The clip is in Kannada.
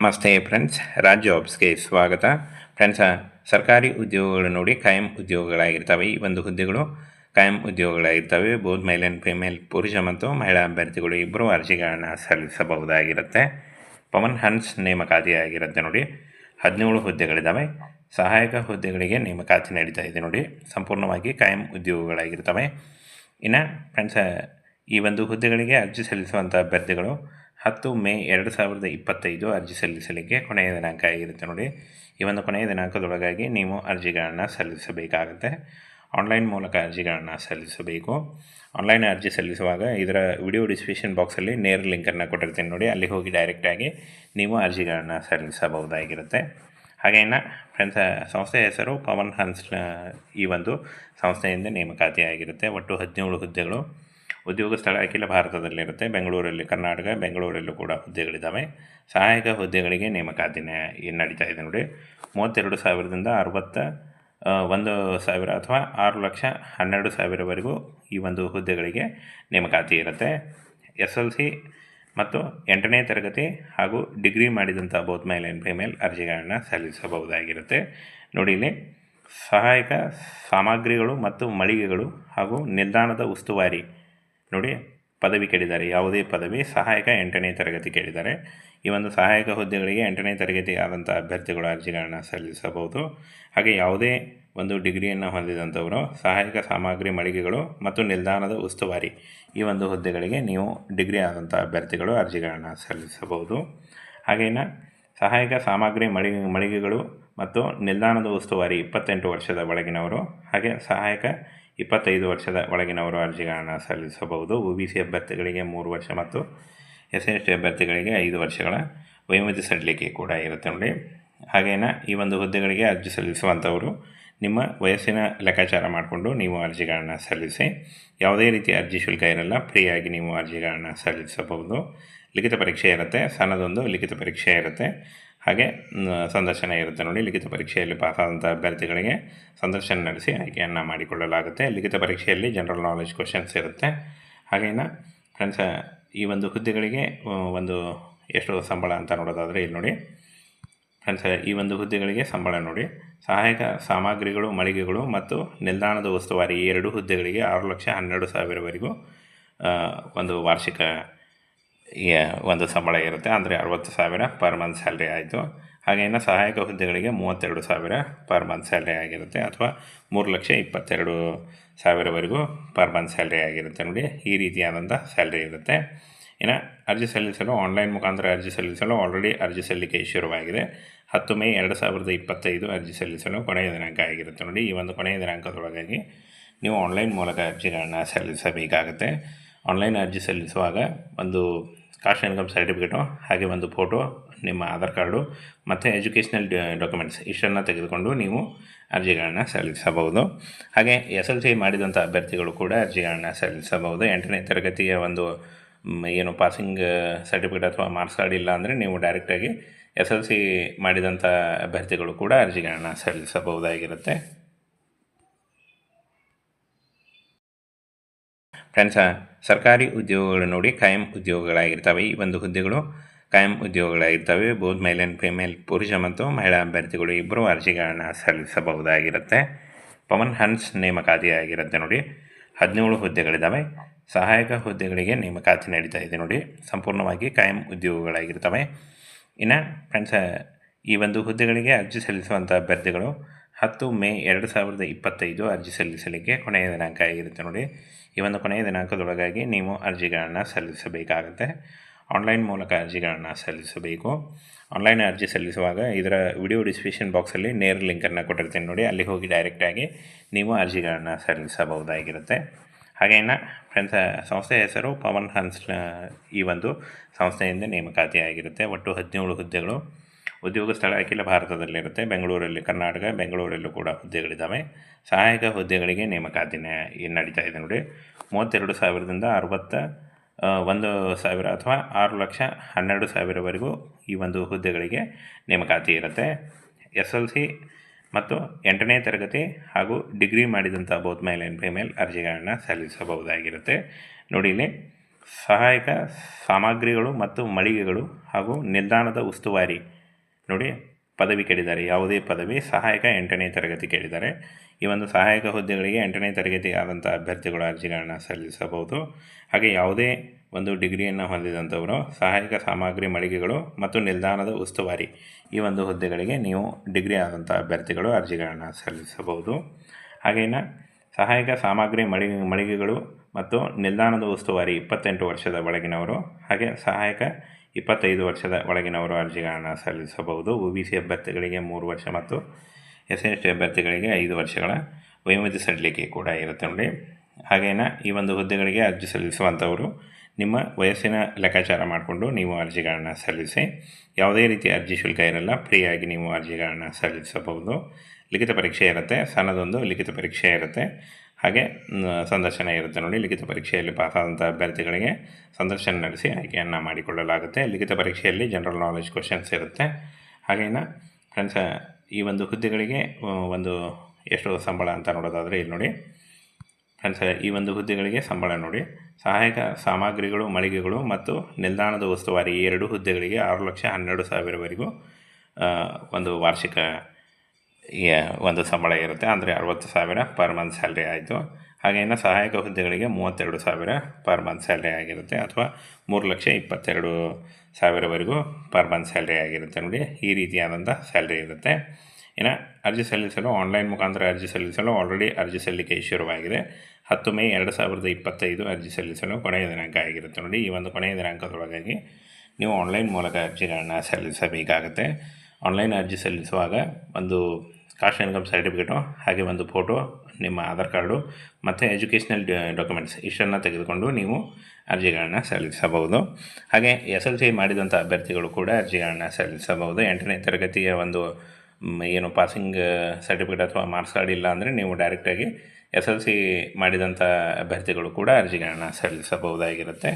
ನಮಸ್ತೆ ಫ್ರೆಂಡ್ಸ್, ರಾಜ್ ಜಾಬ್ಸ್ಗೆ ಸ್ವಾಗತ. ಫ್ರೆಂಡ್ಸ್ ಸರ್ಕಾರಿ ಉದ್ಯೋಗಗಳು ನೋಡಿ ಕಾಯಂ ಉದ್ಯೋಗಗಳಾಗಿರ್ತವೆ. ಈ ಒಂದು ಹುದ್ದೆಗಳು ಕಾಯಂ ಉದ್ಯೋಗಗಳಾಗಿರ್ತವೆ. ಬೋಧ್ ಆ್ಯಂಡ್ ಫಿಮೇಲ್, ಪುರುಷ ಮತ್ತು ಮಹಿಳಾ ಅಭ್ಯರ್ಥಿಗಳು ಇಬ್ಬರು ಅರ್ಜಿಗಳನ್ನು ಸಲ್ಲಿಸಬಹುದಾಗಿರುತ್ತೆ. ಪವನ್ ಹನ್ಸ್ ನೇಮಕಾತಿ ಆಗಿರುತ್ತೆ ನೋಡಿ. ಹದಿನೇಳು ಹುದ್ದೆಗಳಿದ್ದಾವೆ ಸಹಾಯಕ ಹುದ್ದೆಗಳಿಗೆ ನೇಮಕಾತಿ ನಡೀತಾ ಇದೆ ನೋಡಿ. ಸಂಪೂರ್ಣವಾಗಿ ಕಾಯಂ ಉದ್ಯೋಗಗಳಾಗಿರ್ತವೆ. ಇನ್ನು, ಫ್ರೆಂಡ್ಸ್ ಈ ಒಂದು ಹುದ್ದೆಗಳಿಗೆ ಅರ್ಜಿ ಸಲ್ಲಿಸುವಂಥ ಅಭ್ಯರ್ಥಿಗಳು ಹತ್ತು ಮೇ ಎರಡು ಸಾವಿರದ ಇಪ್ಪತ್ತೈದು ಅರ್ಜಿ ಸಲ್ಲಿಸಲಿಕ್ಕೆ ಕೊನೆಯ ದಿನಾಂಕ ಆಗಿರುತ್ತೆ ನೋಡಿ. ಈ ಒಂದು ಕೊನೆಯ ದಿನಾಂಕದೊಳಗಾಗಿ ನೀವು ಅರ್ಜಿಗಳನ್ನು ಸಲ್ಲಿಸಬೇಕಾಗುತ್ತೆ. ಆನ್ಲೈನ್ ಮೂಲಕ ಅರ್ಜಿಗಳನ್ನು ಸಲ್ಲಿಸಬೇಕು. ಆನ್ಲೈನ್ ಅರ್ಜಿ ಸಲ್ಲಿಸುವಾಗ ಇದರ ವಿಡಿಯೋ ಡಿಸ್ಕ್ರಿಪ್ಷನ್ ಬಾಕ್ಸಲ್ಲಿ ನೇರ ಲಿಂಕನ್ನು ಕೊಟ್ಟಿರ್ತೀನಿ ನೋಡಿ. ಅಲ್ಲಿ ಹೋಗಿ ಡೈರೆಕ್ಟಾಗಿ ನೀವು ಅರ್ಜಿಗಳನ್ನು ಸಲ್ಲಿಸಬಹುದಾಗಿರುತ್ತೆ. ಹಾಗೇನ ಫ್ರೆಂಡ್ಸ್, ಸಂಸ್ಥೆಯ ಹೆಸರು ಪವನ್ ಹನ್ಸ್ ಈ ಒಂದು ಸಂಸ್ಥೆಯಿಂದ ನೇಮಕಾತಿ ಆಗಿರುತ್ತೆ ಒಟ್ಟು ಹದಿನೇಳು ಹುದ್ದೆಗಳು. ಉದ್ಯೋಗ ಸ್ಥಳ ಅಖಿಲ ಭಾರತದಲ್ಲಿರುತ್ತೆ. ಬೆಂಗಳೂರಲ್ಲಿ ಕರ್ನಾಟಕ, ಬೆಂಗಳೂರಲ್ಲೂ ಕೂಡ ಹುದ್ದೆಗಳಿದ್ದಾವೆ. ಸಹಾಯಕ ಹುದ್ದೆಗಳಿಗೆ ನೇಮಕಾತಿ ನಡೀತಾ ಇದೆ ನೋಡಿ. ಮೂವತ್ತೆರಡು ಸಾವಿರದಿಂದ ಅರವತ್ತ ಒಂದು ಸಾವಿರ ಅಥವಾ ಆರು ಲಕ್ಷ ಹನ್ನೆರಡು ಸಾವಿರವರೆಗೂ ಈ ಒಂದು ಹುದ್ದೆಗಳಿಗೆ ನೇಮಕಾತಿ ಇರುತ್ತೆ. ಎಸ್ ಎಲ್ ಸಿ ಮತ್ತು ಎಂಟನೇ ತರಗತಿ ಹಾಗೂ ಡಿಗ್ರಿ ಮಾಡಿದಂಥ ಬೋತ್ ಮೇಲ್ ಆ್ಯಂಡ್ ಫಿಮೇಲ್ ಅರ್ಜಿಗಳನ್ನು ಸಲ್ಲಿಸಬಹುದಾಗಿರುತ್ತೆ. ನೋಡಿ ಇಲ್ಲಿ ಸಹಾಯಕ ಸಾಮಗ್ರಿಗಳು ಮತ್ತು ಮಳಿಗೆಗಳು ಹಾಗೂ ನಿಲ್ದಾಣದ ಉಸ್ತುವಾರಿ ನೋಡಿ, ಪದವಿ ಕೇಳಿದ್ದಾರೆ. ಯಾವುದೇ ಪದವಿ ಸಹಾಯಕ ಎಂಟನೇ ತರಗತಿ ಕೇಳಿದ್ದಾರೆ. ಈ ಒಂದು ಸಹಾಯಕ ಹುದ್ದೆಗಳಿಗೆ ಎಂಟನೇ ತರಗತಿ ಆದಂಥ ಅಭ್ಯರ್ಥಿಗಳು ಅರ್ಜಿಗಳನ್ನು ಸಲ್ಲಿಸಬಹುದು. ಹಾಗೆ ಯಾವುದೇ ಒಂದು ಡಿಗ್ರಿಯನ್ನು ಹೊಂದಿದಂಥವರು, ಸಹಾಯಕ ಸಾಮಗ್ರಿ ಮಳಿಗೆಗಳು ಮತ್ತು ನಿಲ್ದಾಣದ ಉಸ್ತುವಾರಿ ಈ ಒಂದು ಹುದ್ದೆಗಳಿಗೆ ನೀವು ಡಿಗ್ರಿ ಆದಂಥ ಅಭ್ಯರ್ಥಿಗಳು ಅರ್ಜಿಗಳನ್ನು ಸಲ್ಲಿಸಬಹುದು. ಹಾಗೇನ ಸಹಾಯಕ ಸಾಮಗ್ರಿ ಮಳಿ, ಮಳಿಗೆಗಳು ಮತ್ತು ನಿಲ್ದಾಣದ ಉಸ್ತುವಾರಿ ಇಪ್ಪತ್ತೆಂಟು ವರ್ಷದ ಒಳಗಿನವರು, ಹಾಗೆ ಸಹಾಯಕ ಇಪ್ಪತ್ತೈದು ವರ್ಷದ ಒಳಗಿನವರು ಅರ್ಜಿಗಳನ್ನು ಸಲ್ಲಿಸಬಹುದು. ಒ ಬಿ ಸಿ ಅಭ್ಯರ್ಥಿಗಳಿಗೆ ಮೂರು ವರ್ಷ ಮತ್ತು ಎಸ್ ಎಸ್ ಟಿ ಅಭ್ಯರ್ಥಿಗಳಿಗೆ ಐದು ವರ್ಷಗಳ ವಯೋಮಿತಿ ಸಡಿಲಿಕೆ ಕೂಡ ಇರುತ್ತೆ ನೋಡಿ. ಹಾಗೇನ ಈ ಒಂದು ಹುದ್ದೆಗಳಿಗೆ ಅರ್ಜಿ ಸಲ್ಲಿಸುವಂಥವರು ನಿಮ್ಮ ವಯಸ್ಸಿನ ಲೆಕ್ಕಾಚಾರ ಮಾಡಿಕೊಂಡು ನೀವು ಅರ್ಜಿಗಳನ್ನು ಸಲ್ಲಿಸಿ, ಯಾವುದೇ ರೀತಿ ಅರ್ಜಿ ಶುಲ್ಕ ಇರಲ್ಲ ಫ್ರೀಯಾಗಿ ನೀವು ಅರ್ಜಿಗಳನ್ನು ಸಲ್ಲಿಸಬಹುದು. ಲಿಖಿತ ಪರೀಕ್ಷೆ ಇರುತ್ತೆ, ಸಣ್ಣದೊಂದು ಲಿಖಿತ ಪರೀಕ್ಷೆ ಇರುತ್ತೆ. ಹಾಗೆ ಸಂದರ್ಶನ ಇರುತ್ತೆ ನೋಡಿ. ಲಿಖಿತ ಪರೀಕ್ಷೆಯಲ್ಲಿ ಪಾಸಾದಂಥ ಅಭ್ಯರ್ಥಿಗಳಿಗೆ ಸಂದರ್ಶನ ನಡೆಸಿ ಆಯ್ಕೆಯನ್ನು ಮಾಡಿಕೊಳ್ಳಲಾಗುತ್ತೆ. ಲಿಖಿತ ಪರೀಕ್ಷೆಯಲ್ಲಿ ಜನರಲ್ ನಾಲೆಜ್ ಕ್ವಶನ್ಸ್ ಇರುತ್ತೆ. ಹಾಗೇನ ಫ್ರೆಂಡ್ಸ್ ಈ ಒಂದು ಹುದ್ದೆಗಳಿಗೆ ಒಂದು ಎಷ್ಟು ಸಂಬಳ ಅಂತ ನೋಡೋದಾದರೆ ಇಲ್ಲಿ ನೋಡಿ. ಫ್ರೆಂಡ್ಸ್ ಈ ಒಂದು ಹುದ್ದೆಗಳಿಗೆ ಸಂಬಳ ನೋಡಿ. ಸಹಾಯಕ ಸಾಮಗ್ರಿಗಳು, ಮಳಿಗೆಗಳು ಮತ್ತು ನಿಲ್ದಾಣದ ಉಸ್ತುವಾರಿ ಎರಡು ಹುದ್ದೆಗಳಿಗೆ ಆರು ಲಕ್ಷ ಹನ್ನೆರಡು ಸಾವಿರವರೆಗೂ ಒಂದು ವಾರ್ಷಿಕ ಒಂದು ಸಂಬಳ ಇರುತ್ತೆ. ಅಂದರೆ ಅರವತ್ತು ಸಾವಿರ ಪರ್ ಮಂತ್ ಸ್ಯಾಲ್ರಿ ಆಯಿತು. ಹಾಗೇನು ಸಹಾಯಕ ಹುದ್ದೆಗಳಿಗೆ ಮೂವತ್ತೆರಡು ಸಾವಿರ ಪರ್ ಮಂತ್ ಸ್ಯಾಲ್ರಿ ಆಗಿರುತ್ತೆ. ಅಥವಾ ಮೂರು ಲಕ್ಷ ಇಪ್ಪತ್ತೆರಡು ಸಾವಿರವರೆಗೂ ಪರ್ ಮಂತ್ ಸ್ಯಾಲ್ರಿ ಆಗಿರುತ್ತೆ ನೋಡಿ. ಈ ರೀತಿಯಾದಂಥ ಸ್ಯಾಲ್ರಿ ಇರುತ್ತೆ. ಇನ್ನು ಅರ್ಜಿ ಸಲ್ಲಿಸಲು ಆನ್ಲೈನ್ ಮುಖಾಂತರ ಅರ್ಜಿ ಸಲ್ಲಿಸಲು ಆಲ್ರೆಡಿ ಅರ್ಜಿ ಸಲ್ಲಿಕೆ ಶುರುವಾಗಿದೆ. ಹತ್ತು ಮೇ ಎರಡು ಸಾವಿರದ ಇಪ್ಪತ್ತೈದು ಅರ್ಜಿ ಸಲ್ಲಿಸಲು ಕೊನೆಯ ದಿನಾಂಕ ಆಗಿರುತ್ತೆ ನೋಡಿ. ಈ ಒಂದು ಕೊನೆಯ ದಿನಾಂಕದೊಳಗಾಗಿ ನೀವು ಆನ್ಲೈನ್ ಮೂಲಕ ಅರ್ಜಿಗಳನ್ನು ಸಲ್ಲಿಸಬೇಕಾಗುತ್ತೆ. ಆನ್ಲೈನ್ ಅರ್ಜಿ ಸಲ್ಲಿಸುವಾಗ ಒಂದು ಕಾಸ್ಟ್ ಇನ್ಕಮ್ ಸರ್ಟಿಫಿಕೇಟು ಹಾಗೆ ಒಂದು ಫೋಟೋ ನಿಮ್ಮ ಆಧಾರ್ ಕಾರ್ಡು ಮತ್ತು ಎಜುಕೇಷ್ನಲ್ ಡಾಕ್ಯುಮೆಂಟ್ಸ್ ಇಷ್ಟನ್ನು ತೆಗೆದುಕೊಂಡು ನೀವು ಅರ್ಜಿಗಳನ್ನು ಸಲ್ಲಿಸಬಹುದು. ಹಾಗೆ ಎಸ್ ಎಲ್ ಸಿ ಮಾಡಿದಂಥ ಅಭ್ಯರ್ಥಿಗಳು ಕೂಡ ಅರ್ಜಿಗಳನ್ನು ಸಲ್ಲಿಸಬಹುದು. ಎಂಟನೇ ತರಗತಿಯ ಒಂದು ಏನು ಪಾಸಿಂಗ್ ಸರ್ಟಿಫಿಕೇಟ್ ಅಥವಾ ಮಾರ್ಕ್ಸ್ ಕಾರ್ಡ್ ಇಲ್ಲ ಅಂದರೆ ನೀವು ಡೈರೆಕ್ಟಾಗಿ ಎಸ್ ಎಲ್ ಸಿ ಮಾಡಿದಂಥ ಅಭ್ಯರ್ಥಿಗಳು ಕೂಡ ಅರ್ಜಿಗಳನ್ನು ಸಲ್ಲಿಸಬಹುದಾಗಿರುತ್ತೆ. ಫ್ರೆಂಡ್ಸ ಸರ್ಕಾರಿ ಉದ್ಯೋಗಗಳು ನೋಡಿ ಕಾಯಂ ಉದ್ಯೋಗಗಳಾಗಿರ್ತವೆ. ಈ ಒಂದು ಹುದ್ದೆಗಳು ಕಾಯಂ ಉದ್ಯೋಗಗಳಾಗಿರ್ತವೆ. ಬೋಧ್ ಮೇಲ್ ಆ್ಯಂಡ್ ಫಿಮೇಲ್ ಪುರುಷ ಮತ್ತು ಮಹಿಳಾ ಅಭ್ಯರ್ಥಿಗಳು ಇಬ್ಬರು ಅರ್ಜಿಗಳನ್ನು ಸಲ್ಲಿಸಬಹುದಾಗಿರುತ್ತೆ. ಪವನ್ ಹನ್ಸ್ ನೇಮಕಾತಿ ಆಗಿರುತ್ತೆ ನೋಡಿ. ಹದಿನೇಳು ಹುದ್ದೆಗಳಿದ್ದಾವೆ. ಸಹಾಯಕ ಹುದ್ದೆಗಳಿಗೆ ನೇಮಕಾತಿ ನಡೀತಾ ಇದೆ ನೋಡಿ. ಸಂಪೂರ್ಣವಾಗಿ ಕಾಯಂ ಉದ್ಯೋಗಗಳಾಗಿರ್ತವೆ. ಇನ್ನು, ಫ್ರೆಂಡ್ಸ ಈ ಒಂದು ಹುದ್ದೆಗಳಿಗೆ ಅರ್ಜಿ ಸಲ್ಲಿಸುವಂಥ ಅಭ್ಯರ್ಥಿಗಳು ಹತ್ತು ಮೇ ಎರಡು ಸಾವಿರದ ಇಪ್ಪತ್ತೈದು ಅರ್ಜಿ ಸಲ್ಲಿಸಲಿಕ್ಕೆ ಕೊನೆಯ ದಿನಾಂಕ ಆಗಿರುತ್ತೆ ನೋಡಿ. ಈ ಒಂದು ಕೊನೆಯ ದಿನಾಂಕದೊಳಗಾಗಿ ನೀವು ಅರ್ಜಿಗಳನ್ನು ಸಲ್ಲಿಸಬೇಕಾಗುತ್ತೆ. ಆನ್ಲೈನ್ ಮೂಲಕ ಅರ್ಜಿಗಳನ್ನು ಸಲ್ಲಿಸಬೇಕು. ಆನ್ಲೈನ್ ಅರ್ಜಿ ಸಲ್ಲಿಸುವಾಗ ಇದರ ವಿಡಿಯೋ ಡಿಸ್ಕ್ರಿಪ್ಷನ್ ಬಾಕ್ಸಲ್ಲಿ ನೇರ ಲಿಂಕನ್ನು ಕೊಟ್ಟಿರ್ತೀನಿ ನೋಡಿ. ಅಲ್ಲಿ ಹೋಗಿ ಡೈರೆಕ್ಟಾಗಿ ನೀವು ಅರ್ಜಿಗಳನ್ನು ಸಲ್ಲಿಸಬಹುದಾಗಿರುತ್ತೆ. ಹಾಗೇನ ಫ್ರೆಂಡ್ಸ್, ಸಂಸ್ಥೆಯ ಹೆಸರು ಪವನ್ ಹನ್ಸ್ ಈ ಒಂದು ಸಂಸ್ಥೆಯಿಂದ ನೇಮಕಾತಿ ಆಗಿರುತ್ತೆ ಒಟ್ಟು ಹದಿನೇಳು ಹುದ್ದೆಗಳು. ಉದ್ಯೋಗ ಸ್ಥಳ ಅಖಿಲ ಭಾರತದಲ್ಲಿರುತ್ತೆ. ಬೆಂಗಳೂರಲ್ಲಿ ಕರ್ನಾಟಕ, ಬೆಂಗಳೂರಲ್ಲೂ ಕೂಡ ಹುದ್ದೆಗಳಿದ್ದಾವೆ. ಸಹಾಯಕ ಹುದ್ದೆಗಳಿಗೆ ನೇಮಕಾತಿ ಏನು ನಡೀತಾ ಇದೆ ನೋಡಿ. ಮೂವತ್ತೆರಡು ಸಾವಿರದಿಂದ ಅರವತ್ತ ಒಂದು ಸಾವಿರ ಅಥವಾ ಆರು ಲಕ್ಷ ಹನ್ನೆರಡು ಸಾವಿರವರೆಗೂ ಈ ಒಂದು ಹುದ್ದೆಗಳಿಗೆ ನೇಮಕಾತಿ ಇರುತ್ತೆ. ಎಸ್ ಎಲ್ ಸಿ ಮತ್ತು ಎಂಟನೇ ತರಗತಿ ಹಾಗೂ ಡಿಗ್ರಿ ಮಾಡಿದಂಥ ಬೋತ್ ಮೇಲ್ ಆ್ಯಂಡ್ ಫಿಮೇಲ್ ಅರ್ಜಿಗಳನ್ನು ಸಲ್ಲಿಸಬಹುದಾಗಿರುತ್ತೆ. ನೋಡಿ ಇಲ್ಲಿ ಸಹಾಯಕ ಸಾಮಗ್ರಿಗಳು ಮತ್ತು ಮಳಿಗೆಗಳು ಹಾಗೂ ನಿಲ್ದಾಣದ ಉಸ್ತುವಾರಿ ನೋಡಿ, ಪದವಿ ಕೇಳಿದ್ದಾರೆ. ಯಾವುದೇ ಪದವಿ ಸಹಾಯಕ ಎಂಟನೇ ತರಗತಿ ಕೇಳಿದ್ದಾರೆ. ಈ ಒಂದು ಸಹಾಯಕ ಹುದ್ದೆಗಳಿಗೆ ಎಂಟನೇ ತರಗತಿ ಆದಂಥ ಅಭ್ಯರ್ಥಿಗಳು ಅರ್ಜಿಗಳನ್ನು ಸಲ್ಲಿಸಬಹುದು. ಹಾಗೆ ಯಾವುದೇ ಒಂದು ಡಿಗ್ರಿಯನ್ನು ಹೊಂದಿದಂಥವರು, ಸಹಾಯಕ ಸಾಮಗ್ರಿ ಮಳಿಗೆಗಳು ಮತ್ತು ನಿಲ್ದಾಣದ ಉಸ್ತುವಾರಿ ಈ ಒಂದು ಹುದ್ದೆಗಳಿಗೆ ನೀವು ಡಿಗ್ರಿ ಆದಂಥ ಅಭ್ಯರ್ಥಿಗಳು ಅರ್ಜಿಗಳನ್ನು ಸಲ್ಲಿಸಬಹುದು. ಹಾಗೇನ ಸಹಾಯಕ ಸಾಮಗ್ರಿ ಮಳಿ, ಮಳಿಗೆಗಳು ಮತ್ತು ನಿಲ್ದಾಣದ ಉಸ್ತುವಾರಿ ಇಪ್ಪತ್ತೆಂಟು ವರ್ಷದ ಒಳಗಿನವರು, ಹಾಗೆ ಸಹಾಯಕ ಇಪ್ಪತ್ತೈದು ವರ್ಷದ ಒಳಗಿನವರು ಅರ್ಜಿಗಳನ್ನು ಸಲ್ಲಿಸಬಹುದು. ಒ ಬಿ ಸಿ ಅಭ್ಯರ್ಥಿಗಳಿಗೆ ಮೂರು ವರ್ಷ ಮತ್ತು ಎಸ್ ಎಸ್ ಟಿ ಅಭ್ಯರ್ಥಿಗಳಿಗೆ ಐದು ವರ್ಷಗಳ ವಯೋಮಿತಿ ಸಡಿಲಿಕೆ ಕೂಡ ಇರುತ್ತೆ ನೋಡಿ. ಹಾಗೇನ ಈ ಒಂದು ಹುದ್ದೆಗಳಿಗೆ ಅರ್ಜಿ ಸಲ್ಲಿಸುವಂಥವರು ನಿಮ್ಮ ವಯಸ್ಸಿನ ಲೆಕ್ಕಾಚಾರ ಮಾಡಿಕೊಂಡು ನೀವು ಅರ್ಜಿಗಳನ್ನು ಸಲ್ಲಿಸಿ, ಯಾವುದೇ ರೀತಿ ಅರ್ಜಿ ಶುಲ್ಕ ಇರಲ್ಲ, ಫ್ರೀಯಾಗಿ ನೀವು ಅರ್ಜಿಗಳನ್ನು ಸಲ್ಲಿಸಬಹುದು. ಲಿಖಿತ ಪರೀಕ್ಷೆ ಇರುತ್ತೆ ಸಣ್ಣದೊಂದು ಲಿಖಿತ ಪರೀಕ್ಷೆ ಇರುತ್ತೆ. ಹಾಗೆ ಸಂದರ್ಶನ ಇರುತ್ತೆ ನೋಡಿ. ಲಿಖಿತ ಪರೀಕ್ಷೆಯಲ್ಲಿ ಪಾಸಾದಂಥ ಅಭ್ಯರ್ಥಿಗಳಿಗೆ ಸಂದರ್ಶನ ನಡೆಸಿ ಆಯ್ಕೆಯನ್ನು ಮಾಡಿಕೊಳ್ಳಲಾಗುತ್ತೆ. ಲಿಖಿತ ಪರೀಕ್ಷೆಯಲ್ಲಿ ಜನರಲ್ ನಾಲೆಜ್ ಕ್ವಶನ್ಸ್ ಇರುತ್ತೆ. ಹಾಗೇನ ಫ್ರೆಂಡ್ಸ್ ಈ ಒಂದು ಹುದ್ದೆಗಳಿಗೆ ಒಂದು ಎಷ್ಟು ಸಂಬಳ ಅಂತ ನೋಡೋದಾದರೆ ಇಲ್ಲಿ ನೋಡಿ. ಫ್ರೆಂಡ್ಸ್ ಈ ಒಂದು ಹುದ್ದೆಗಳಿಗೆ ಸಂಬಳ ನೋಡಿ. ಸಹಾಯಕ ಸಾಮಗ್ರಿಗಳು, ಮಳಿಗೆಗಳು ಮತ್ತು ನಿಲ್ದಾಣದ ಉಸ್ತುವಾರಿ ಎರಡು ಹುದ್ದೆಗಳಿಗೆ ಆರು ಲಕ್ಷ ಹನ್ನೆರಡು ಸಾವಿರವರೆಗೂ ಒಂದು ವಾರ್ಷಿಕ ಒಂದು ಸಂಬಳ ಇರುತ್ತೆ. ಅಂದರೆ ಅರವತ್ತು ಸಾವಿರ ಪರ್ ಮಂತ್ ಸ್ಯಾಲ್ರಿ ಆಯಿತು. ಹಾಗೆಯೇ ಸಹಾಯಕ ಹುದ್ದೆಗಳಿಗೆ ಮೂವತ್ತೆರಡು ಸಾವಿರ ಪರ್ ಮಂತ್ ಸ್ಯಾಲ್ರಿ ಆಗಿರುತ್ತೆ. ಅಥವಾ ಮೂರು ಲಕ್ಷ ಇಪ್ಪತ್ತೆರಡು ಸಾವಿರವರೆಗೂ ಪರ್ ಮಂತ್ ಸ್ಯಾಲ್ರಿ ಆಗಿರುತ್ತೆ ನೋಡಿ. ಈ ರೀತಿಯಾದಂಥ ಸ್ಯಾಲ್ರಿ ಇರುತ್ತೆ. ಇನ್ನು ಅರ್ಜಿ ಸಲ್ಲಿಸಲು ಆನ್ಲೈನ್ ಮುಖಾಂತರ ಅರ್ಜಿ ಸಲ್ಲಿಸಲು ಆಲ್ರೆಡಿ ಅರ್ಜಿ ಸಲ್ಲಿಕೆ ಶುರುವಾಗಿದೆ. ಹತ್ತು ಮೇ ಎರಡು ಸಾವಿರದ ಇಪ್ಪತ್ತೈದು ಅರ್ಜಿ ಸಲ್ಲಿಸಲು ಕೊನೆಯ ದಿನಾಂಕ ಆಗಿರುತ್ತೆ ನೋಡಿ. ಈ ಒಂದು ಕೊನೆಯ ದಿನಾಂಕದೊಳಗಾಗಿ ನೀವು ಆನ್ಲೈನ್ ಮೂಲಕ ಅರ್ಜಿಗಳನ್ನು ಸಲ್ಲಿಸಬೇಕಾಗುತ್ತೆ. ಆನ್ಲೈನ್ ಅರ್ಜಿ ಸಲ್ಲಿಸುವಾಗ ಒಂದು ಕಾಸ್ಟ್ ಇನ್ಕಮ್ ಸರ್ಟಿಫಿಕೇಟು ಹಾಗೆ ಒಂದು ಫೋಟೋ ನಿಮ್ಮ ಆಧಾರ್ ಕಾರ್ಡು, ಮತ್ತು ಎಜುಕೇಷನಲ್ ಡಾಕ್ಯುಮೆಂಟ್ಸ್ ಇಷ್ಟನ್ನು ತೆಗೆದುಕೊಂಡು ನೀವು ಅರ್ಜಿಗಳನ್ನು ಸಲ್ಲಿಸಬಹುದು. ಹಾಗೆ ಎಸ್ ಎಲ್ ಸಿ ಮಾಡಿದಂಥ ಅಭ್ಯರ್ಥಿಗಳು ಕೂಡ ಅರ್ಜಿಗಳನ್ನು ಸಲ್ಲಿಸಬಹುದು. ಎಂಟನೇ ತರಗತಿಯ ಒಂದು ಏನು ಪಾಸಿಂಗ್ ಸರ್ಟಿಫಿಕೇಟ್ ಅಥವಾ ಮಾರ್ಕ್ಸ್ ಕಾರ್ಡ್ ಇಲ್ಲ ಅಂದರೆ ನೀವು ಡೈರೆಕ್ಟಾಗಿ ಎಸ್ ಎಲ್ ಸಿ ಮಾಡಿದಂಥ ಅಭ್ಯರ್ಥಿಗಳು ಕೂಡ ಅರ್ಜಿಗಳನ್ನು ಸಲ್ಲಿಸಬಹುದಾಗಿರುತ್ತೆ.